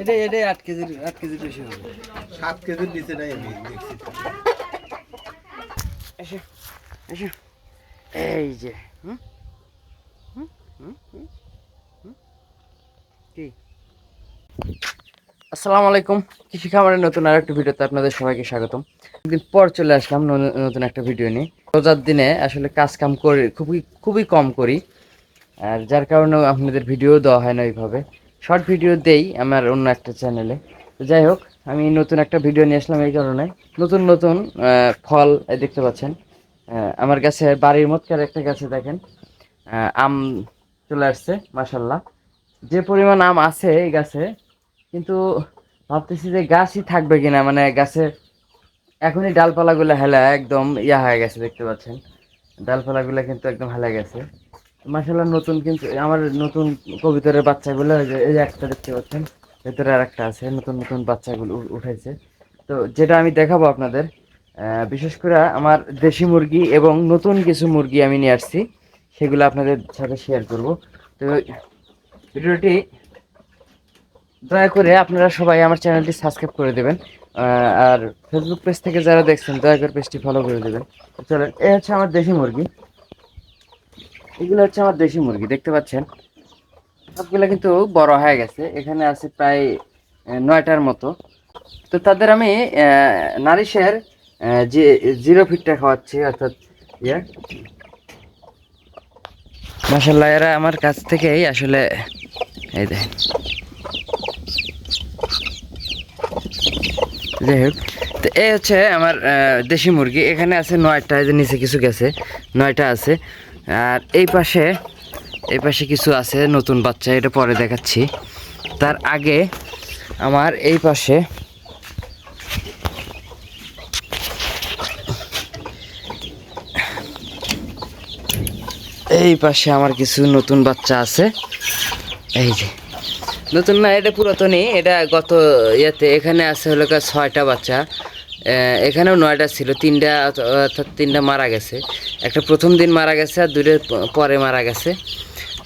এটা এটা আট কেজির আট কেজির বেশি হবে। সাত কেজির নিচে নাই আমি দেখছি। এসো এসো। এই যে হুম? হুম? হুম? হুম, হুম। কি? আসসালামু আলাইকুম। কৃষি খামারের নতুন আর একটা ভিডিওতে আপনাদের সবাইকে স্বাগতম। দিন পর চলে আসলাম নতুন একটা ভিডিও নিয়ে। রোজার দিনে আসলে কাজ কাম করি খুবই খুবই কম করি। আর যার কারণে আপনাদের ভিডিও দেওয়া হয় না ওইভাবে। শর্ট ভিডিও দেই আমার অন্য একটা চ্যানেলে। তো যাই হোক, আমি নতুন একটা ভিডিও নিয়ে আসলাম এই কারণে। নতুন নতুন ফল দেখতে পাচ্ছেন। আমার কাছে বাড়ির মতকার একটা গাছে দেখেন। আম চলে আসছে মাসাল্লাহ যে পরিমাণ আম আছে এই গাছে, কিন্তু ভাবতেছি যে গাছই থাকবে কিনা মানে গাছে এখনই ডালপালাগুলো হেলা একদম ইয়া হয়ে গেছে দেখতে পাচ্ছেন। ডালপালাগুলো কিন্তু একদম হেলা গেছে। মাসাল্লাহ নতুন কিন্তু, আমার নতুন কবিতরের বাচ্চাগুলো এই একটা দেখতে পাচ্ছেন, ভেতরে আর একটা আছে, নতুন নতুন বাচ্চাগুলো উঠেছে তো যেটা আমি দেখাবো আপনাদের বিশেষ করে আমার দেশি মুরগি এবং নতুন কিছু মুরগি আমি নিয়ে আসছি, সেগুলো আপনাদের সাথে শেয়ার করব। তো ভিডিওটি দয়া করে আপনারা সবাই আমার চ্যানেলটি সাবস্ক্রাইব করে দেবেন আর ফেসবুক পেজ থেকে যারা দেখছেন, দয়া করে পেজটি ফলো করে দেবেন। চলেন, এ হচ্ছে আমার দেশি মুরগি। এগুলো হচ্ছে আমার দেশি মুরগি, দেখতে পাচ্ছেন? সবগুলো কিন্তু বড় হয়ে গেছে। এখানে আছে প্রায় নয়টার মতো। তো তাদের আমি নারিশের যে জিরো ফিটটা খাওয়াচ্ছি, অর্থাৎ ইয়ে। মাসাল্লাহ এরা আমার কাছ থেকেই আসলে, এই দেখেন। যাই হোক, তো এই হচ্ছে আমার দেশি মুরগি। এখানে আছে নয়টা যে নিচে কিছু গেছে, নয়টা আছে। আর এই পাশে এই পাশে কিছু আছে নতুন বাচ্চা, এটা পরে দেখাচ্ছি। তার আগে আমার এই পাশে এই পাশে আমার কিছু নতুন বাচ্চা আছে। এই যে, নতুন না, এটা পুরাতনই, এটা গত ইয়েতে, এখানে আছে হলো ছয়টা বাচ্চা। এখানেও নয়টা ছিল। তিনটা অর্থাৎ তিনটা মারা গেছে। একটা প্রথম দিন মারা গেছে আর দুটো পরে মারা গেছে।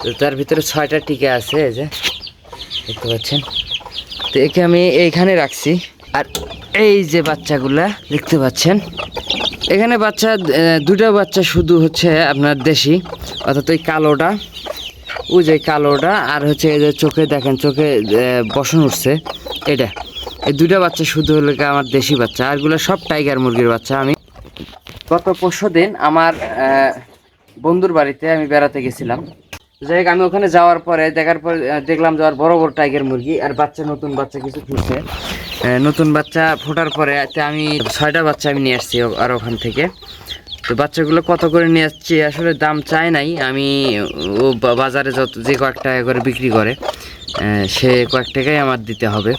তো তার ভিতরে ছয়টা টিকে আছে, এই যে। দেখতে পাচ্ছেন? তো একে আমি এইখানে রাখছি। আর এই যে বাচ্চাগুলা, দেখতে পাচ্ছেন? এখানে বাচ্চা দুটা বাচ্চা শুধু হচ্ছে আপনার দেশি, অর্থাৎ ওই কালোটা, ওই যে কালোটা, আর হচ্ছে এই যে চোখে দেখেন, চোখে বসন উঠছে। এটা। এই দুইটা বাচ্চা শুধু হলো আমার দেশি বাচ্চা আরগুলো সব টাইগার মুরগির বাচ্চা। আমি গত পরশু দিন আমার বন্ধুর বাড়িতে আমি বেড়াতে গেছিলাম। যাই আমি ওখানে যাওয়ার পরে, দেখার পরে দেখলাম যে আর বড় বড় টাইগার মুরগি আর বাচ্চা, নতুন বাচ্চা কিছু ফুটছে। নতুন বাচ্চা ফোটার পরে আমি ছয়টা বাচ্চা আমি নিয়ে আসছি আর ওখান থেকে। তো বাচ্চাগুলো কত করে নিয়ে আসছি, আসলে দাম চাই নাই। আমি, ও বাজারে যত যে কয়েক টাকা করে বিক্রি করে সে কয়েক টাকাই আমার দিতে হবে।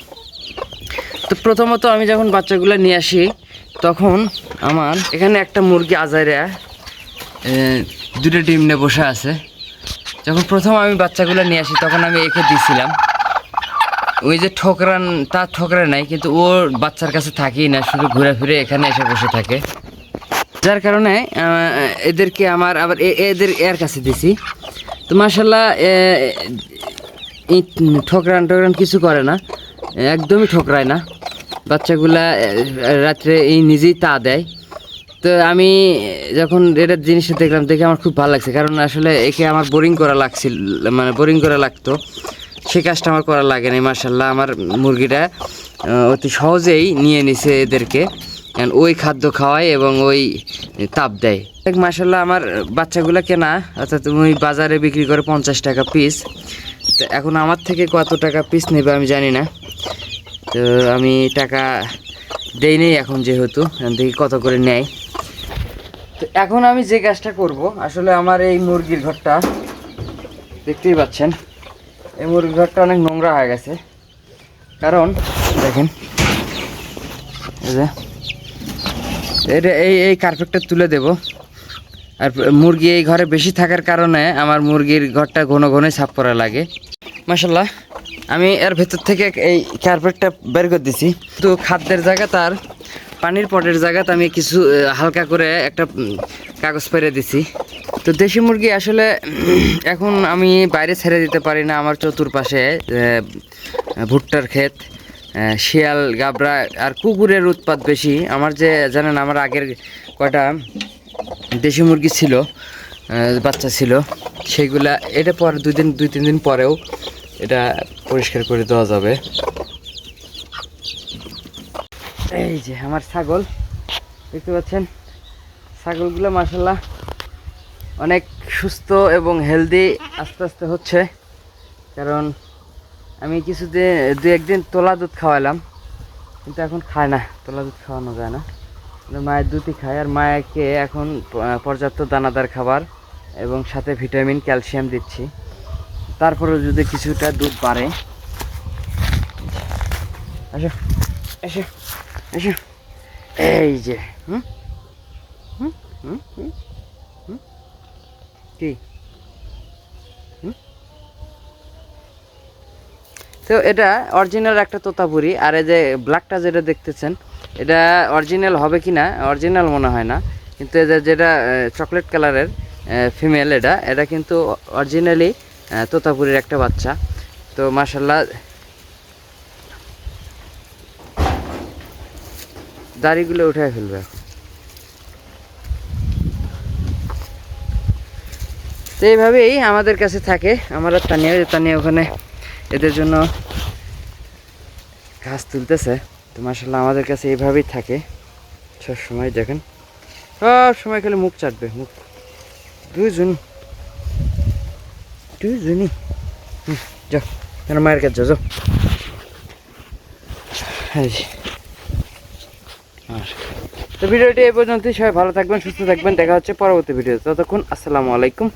তো প্রথমত আমি যখন বাচ্চাগুলো নিয়ে আসি, তখন আমার এখানে একটা মুরগি আজাইরা দুটো ডিম নিয়ে বসে আছে। যখন প্রথম আমি বাচ্চাগুলো নিয়ে আসি, তখন আমি একে দিছিলাম। ওই যে ঠোকরান তা ঠোকরা নাই, কিন্তু ওর বাচ্চার কাছে থাকেই না, শুধু ঘুরে ফিরে এখানে এসে বসে থাকে। যার কারণে এদেরকে আমার আবার এদের এর কাছে দিছি। তো মাসাল্লাহ ঠোকরান টোকরান কিছু করে না, একদমই ঠোকরায় না। বাচ্চাগুলা রাত্রে এই নিজেই তা দেয়। তো আমি যখন এটা জিনিসটা দেখলাম, দেখে আমার খুব ভালো লাগছে। কারণ আসলে একে আমার বোরিং করা লাগছিল মানে বোরিং করা লাগতো। সে কাজটা আমার করা লাগে না মার্শাল্লাহ আমার মুরগিটা অতি সহজেই নিয়ে নিছে এদেরকে। কারণ ওই খাদ্য খাওয়ায় এবং ওই তাপ দেয়। মার্শাল্লাহ আমার বাচ্চাগুলো কেনা অর্থাৎ ওই বাজারে বিক্রি করে পঞ্চাশ টাকা পিস তো এখন আমার থেকে কত টাকা পিস নেবে আমি জানি না। তো আমি টাকা দেই নেই এখন যেহেতু, এখন দেখি কত করে নেয়। তো এখন আমি যে কাজটা করব, আসলে আমার এই মুরগির ঘরটা, দেখতেই পাচ্ছেন, এই মুরগির ঘরটা অনেক নোংরা হয়ে গেছে। কারণ, দেখেন এটা এই এই কার্পেটটা তুলে দেব। আর মুরগি এই ঘরে বেশি থাকার কারণে আমার মুরগির ঘরটা ঘন ঘনই সাফ করা লাগে। মাসাল্লাহ আমি এর ভেতর থেকে এই কার্পেটটা বের করে দিছি। তো খাদ্যের জায়গা তার পানির পটের জায়গাতে আমি কিছু হালকা করে একটা কাগজ পেরে দিছি। তো দেশি মুরগি আসলে এখন আমি বাইরে ছেড়ে দিতে পারি না আমার চতুর্পাশে ভুট্টার ক্ষেত শিয়াল, গাবরা আর কুকুরের উৎপাত বেশি। আমার যে, জানেন, আমার আগের কয়টা দেশি মুরগি ছিল বাচ্চা ছিল, সেগুলা এটা পর দুই দিন, দুই, তিন দিন পরেও এটা পরিষ্কার করে দেওয়া যাবে। এই যে আমার ছাগল, দেখতে পাচ্ছেন? ছাগলগুলো মাসাল্লাহ অনেক সুস্থ এবং হেলদি আস্তে আস্তে হচ্ছে। কারণ আমি কিছুদিন দু একদিন তোলা দুধ খাওয়ালাম, কিন্তু এখন খায় না, তোলা দুধ খাওয়ানো যায় না। মায়ের দুধই খায়, আর মায়েকে এখন পর্যাপ্ত দানাদার খাবার এবং সাথে ভিটামিন, ক্যালসিয়াম দিচ্ছি। তারপরেও যদি কিছুটা দুধ বাড়ে। আসো এসো এসো এই যে কি? তো এটা অরিজিনাল একটা তোতাপুরি, আর এই যে ব্ল্যাকটা যেটা দেখতেছেন, এটা অরিজিনাল হবে কি না অরিজিনাল মনে হয় না। কিন্তু এই যেটা চকলেট কালারের ফিমেল এটা এটা কিন্তু অরিজিনালি তোতাপুরির একটা বাচ্চা। তো মাসাল্লাহ দাড়িগুলো উঠায় ফেলবে তো এইভাবেই আমাদের কাছে থাকে। আমরা তানিয়া তানিয়া ওখানে এদের জন্য ঘাস তুলতেছে। তো মাসাল্লাহ আমাদের কাছে এইভাবেই থাকে। সব সময় দেখেন। সব সময় খালি মুখ চাটবে, মুখ। দুজন দুজনই হুম, যাও কেন মায়ের তো ভিডিওটি এই পর্যন্তই সবাই ভালো থাকবেন সুস্থ থাকবেন দেখা হচ্ছে পরবর্তী ভিডিও ততক্ষণ আসসালামু আলাইকুম।